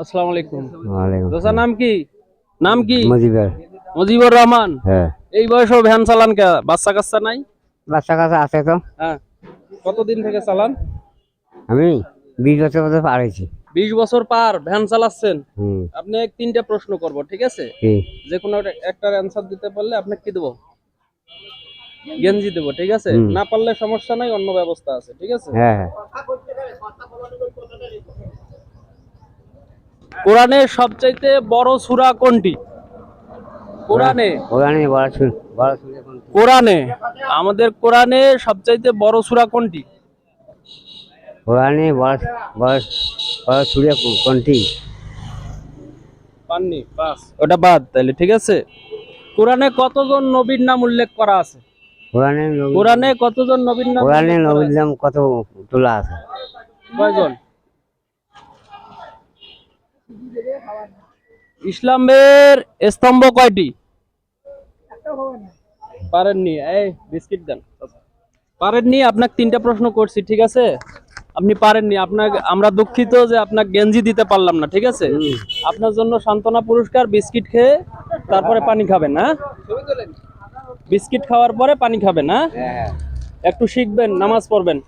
আসসালামু আলাইকুম। দোসার নাম কি? নাম কি? মুজিবের। মুজিবুর রহমান। হ্যাঁ। এই বয়সেও ভ্যান চালান কে? বাচ্চা কাচ্চা নাই? বাচ্চা কাছে আছে তো। হ্যাঁ। কতদিন থেকে চালান? আমি বিশ বছর বছর পার হয়েছি। বিশ বছর পার ভ্যান চালাচ্ছেন? আপনি তিনটা প্রশ্ন করব ঠিক আছে? যে কোনো একটার অ্যান্সার দিতে পারলে আপনি কি দেবো? গেঞ্জি দেবো ঠিক আছে? না পারলে সমস্যা নাই অন্য ব্যবস্থা আছে ঠিক আছে? হ্যাঁ। কোরআনে সবচাইতে বড় সূরা কোনটি? কোরআনে? ওখানে বড় শুন বড় কোন কোরআনে। আমাদের কোরআনে সবচাইতে বড় সূরা কোনটি? ওখানে বড় বড় বড় সুরে কোনটি? পাননি পাস ওটা বাদ তাহলে ঠিক আছে? কোরআনে কতজন নবীর নাম উল্লেখ করা আছে? ওখানে কোরআনে কতজন নবীর নাম ওখানে উল্লেখ করা আছে? নবীলাম কত তোলা আছে? কয়জন? ইসলামের স্তম্ভ কয়টি? পারেননি। এই বিস্কিট দেন। পারেননি? আপনাকে তিনটা প্রশ্ন করছি ঠিক আছে? আপনি পারেননি। আপনাকে আমরা দুঃখিত যে আপনাকে গেঞ্জি দিতে পারলাম না ঠিক আছে? আপনার জন্য সান্ত্বনা পুরস্কার বিস্কিট খেয়ে তারপরে পানি খাবেন হ্যাঁ? বিস্কিট খাওয়ার পরে পানি খাবেন হ্যাঁ? হ্যাঁ। একটু শিখবেন নামাজ পড়বেন।